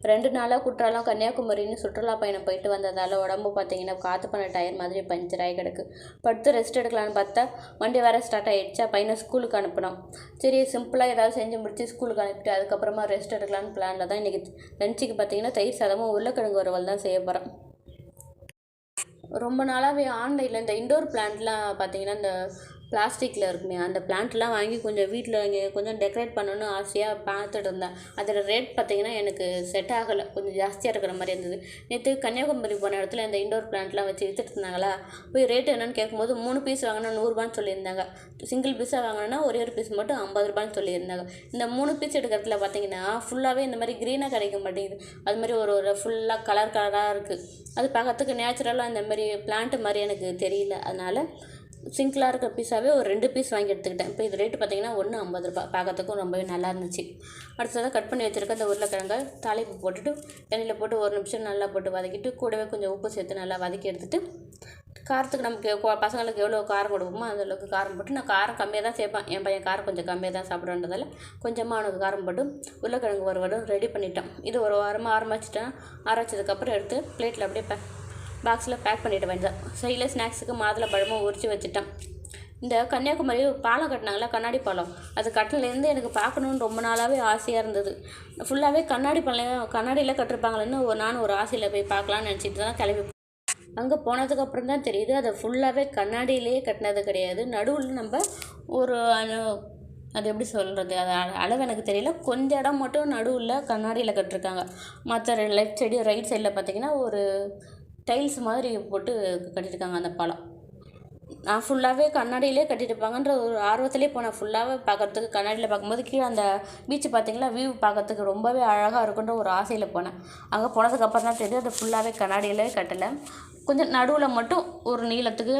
ரெண்டு நாளாக குற்றாலம் கன்னியாகுமரின்னு சுற்றுலா பயணம் போயிட்டு வந்ததால் உடம்பு பார்த்தீங்கன்னா காற்று பண்ண டயர் மாதிரி பஞ்சர் ஆகி கிடக்கு. படுத்து ரெஸ்ட் எடுக்கலான்னு பார்த்தா வண்டி வேறு ஸ்டார்ட் ஆகிடுச்சா பையனை ஸ்கூலுக்கு அனுப்பினோம். சரி சிம்பிளாக ஏதாவது செஞ்சு முடிச்சு ஸ்கூலுக்கு அனுப்பிட்டு அதுக்கப்புறமா ரெஸ்ட் எடுக்கலான்னு பிளானில் தான் இன்றைக்கி லஞ்சுக்கு பார்த்தீங்கன்னா தயிர் சாதமும் உருளைக்கிழங்கு வறுவல் தான் செய்ய போகிறோம் ரொம்ப நாளாகவே ஆன்லைனில் இந்த இண்டோர் பிளான்ட்லாம் பார்த்தீங்கன்னா இந்த பிளாஸ்டிக்கில் இருக்குமே அந்த பிளான்ட்லாம் வாங்கி கொஞ்சம் வீட்டில் இங்கே கொஞ்சம் டெக்கரேட் பண்ணணும்னு ஆசையாக பார்த்துட்டு இருந்தேன். அதோட ரேட் பார்த்தீங்கன்னா எனக்கு செட் ஆகலை. கொஞ்சம் ஜாஸ்தியாக இருக்கிற மாதிரி இருந்தது. நேற்று கன்னியாகுமரி போன இடத்துல இந்த இண்டோர் பிளான்ட்லாம் வச்சு வித்துட்டு இருந்தாங்களா? போய் ரேட் என்னன்னு கேட்கும்போது மூணு பீஸ் வாங்கினா நூறுரூபான்னு சொல்லியிருந்தாங்க. சிங்கிள் பீஸாக வாங்கினா ஒரே ஒரு பீஸ் மட்டும் ஐம்பது ரூபான்னு சொல்லியிருந்தாங்க. இந்த மூணு பீஸ் எடுக்கிறதுல பார்த்தீங்கன்னா ஃபுல்லாகவே இந்த மாதிரி க்ரீனாக கிடைக்க மாட்டேங்குது. அது மாதிரி ஒரு ஒரு ஃபுல்லாக கலர் கலராக இருக்குது அது பார்க்கறதுக்கு நேச்சுரலாக இந்த மாதிரி பிளான்ட் மாதிரி எனக்கு தெரியல. அதனால் சிங்கிளாக இருக்க பீஸாகவே ஒரு ரெண்டு பீஸ் வாங்கி எடுத்துக்கிட்டேன். இப்போ இது ரேட்டு பார்த்தீங்கன்னா ஒன்று ஐம்பது ரூபாய் பார்க்கறதுக்கும் ரொம்பவே நல்லா இருந்துச்சு. அடுத்ததாக கட் பண்ணி வச்சுருக்க அந்த உருளைக்கிழங்க தாளிப்பு போட்டுட்டு எண்ணெயில் போட்டு ஒரு நிமிஷம் நல்லா போட்டு வதக்கிட்டு கூடவே கொஞ்சம் உப்பு சேர்த்து நல்லா வதக்கி எடுத்துட்டு காரத்துக்கு நமக்கு பசங்களுக்கு எவ்வளோ காரம் கொடுப்போமோ அந்தளவுக்கு காரம் போட்டு நான் காரம் கம்மியாக தான் சேர்ப்பேன். என் பையன் காரம் கொஞ்சம் கம்மியாக தான் சாப்பிடுன்றதால கொஞ்சமாக அவனுக்கு காரம் போட்டு உருளைக்கிழங்கு வறுவலும் ரெடி பண்ணிட்டேன் இது ஒரு வாரமாக ஆரம்பிச்சிட்டேன். ஆரம்பிச்சதுக்கப்புறம் எடுத்து பிளேட்டில் அப்படியே பாக்ஸில் பேக் பண்ணிட்டு வந்தேன் சைடில் ஸ்நாக்ஸுக்கு மாதுளை பழமும் உரிச்சு வச்சுட்டேன். இந்த கன்னியாகுமரி பாலம் கட்டினாங்களா கண்ணாடி பாலம். அது கட்டினதுலேருந்து எனக்கு பார்க்கணுன்னு ரொம்ப நாளாகவே ஆசையாக இருந்தது. ஃபுல்லாகவே கண்ணாடி பாலம் கண்ணாடியில் கட்டிருப்பாங்களேன்னு ஒரு நானும் ஒரு ஆசையில் போய் பார்க்கலான்னு நினச்சிட்டு தான் கிளம்பி அங்கே போனதுக்கு அப்புறம் தான் தெரியுது அதை ஃபுல்லாகவே கண்ணாடியிலேயே கட்டினது கிடையாது. நடுவில் நம்ம ஒரு அது எப்படி சொல்கிறது அது அளவு எனக்கு தெரியல. கொஞ்சம் இடம் மட்டும் நடுவில் கண்ணாடியில் கட்டிருக்காங்க. மற்ற லெஃப்ட் சைடு ரைட் சைடில் பார்த்தீங்கன்னா ஒரு டைல்ஸ் மாதிரி போட்டு கட்டியிருக்காங்க அந்த பாலம் நான் ஃபுல்லாகவே கண்ணாடியிலே கட்டியிருப்பாங்கன்ற ஒரு ஆர்வத்திலே போனேன். ஃபுல்லாகவே பார்க்குறதுக்கு கண்ணாடியில் பார்க்கும்போது கீழே அந்த பீச் பார்த்தீங்களா? வியூ பார்க்கறதுக்கு ரொம்பவே அழகாக இருக்குன்ற ஒரு ஆசையில் போனேன். அங்கே போனதுக்கப்புறம் தான் தெரியுது அது ஃபுல்லாகவே கண்ணாடியிலே கட்டலை. கொஞ்சம் நடுவில் மட்டும் ஒரு நீளத்துக்கு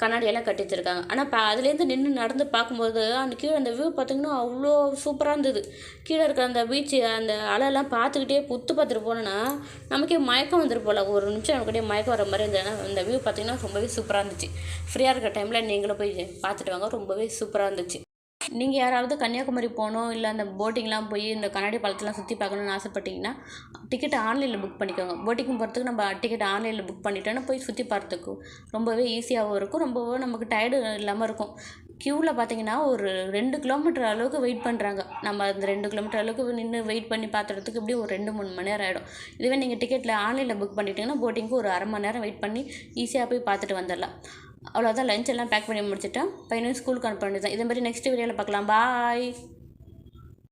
கண்ணாடியெல்லாம் கட்டி வச்சுருக்காங்க ஆனால் பா அதுலேருந்து நின்று நடந்து பார்க்கும்போது அந்த கீழே அந்த வியூ பார்த்தீங்கன்னா அவ்வளோ சூப்பராக இருந்தது. கீழே இருக்கிற அந்த பீச்சு அந்த அலையெல்லாம் பார்த்துக்கிட்டே புத்து பார்த்துட்டு போனோன்னா நமக்கே மயக்கம் வந்துரு போல. ஒரு நிமிஷம் நமக்கிட்டே மயக்கம் வர மாதிரி இருந்ததுன்னா அந்த வியூ பார்த்தீங்கன்னா ரொம்பவே சூப்பராக இருந்துச்சு. ஃப்ரீயாக இருக்கிற டைமில் நீங்களும் போய் பார்த்துட்டு வாங்க. ரொம்பவே சூப்பராக இருந்துச்சு. நீங்கள் யாராவது கன்னியாகுமரி போகணும் இல்லை அந்த போட்டிங்லாம் போய் இந்த கண்ணாடி பாலத்தெலாம் சுற்றி பார்க்கணுன்னு ஆசைப்பட்டீங்கன்னா டிக்கெட் ஆன்லைனில் புக் பண்ணிக்கோங்க. போட்டிங் போகிறதுக்கு நம்ம டிக்கெட் ஆன்லைனில் புக் பண்ணிட்டோன்னா போய் சுற்றி பார்த்துக்கும் ரொம்பவே ஈஸியாகவும் இருக்கும். ரொம்பவே நமக்கு டயர்டு இல்லாமல் இருக்கும். க்யூவில் பார்த்தீங்கன்னா ஒரு ரெண்டு கிலோமீட்டர் அளவுக்கு வெயிட் பண்ணுறாங்க நம்ம அந்த ரெண்டு கிலோமீட்டர் அளவுக்கு நின்று வெயிட் பண்ணி பார்த்துறதுக்கு எப்படியும் ஒரு ரெண்டு மூணு மணி நேரம் ஆகிடும் இதுவே நீங்கள் டிக்கெட்டில் ஆன்லைனில் புக் பண்ணிட்டீங்கன்னா போட்டிங்க்கு ஒரு அரை மணி நேரம் வெயிட் பண்ணி ஈஸியாக போய் பார்த்துட்டு வந்துடலாம். அவ்வளோதான் லஞ்ச் எல்லாம் பேக் பண்ணி முடிச்சிட்டேன். பையனும் ஸ்கூலுக்கு அனுப்ப வேண்டியது இதே மாதிரி நெக்ஸ்ட் வீடியோவில் பார்க்கலாம். பாய்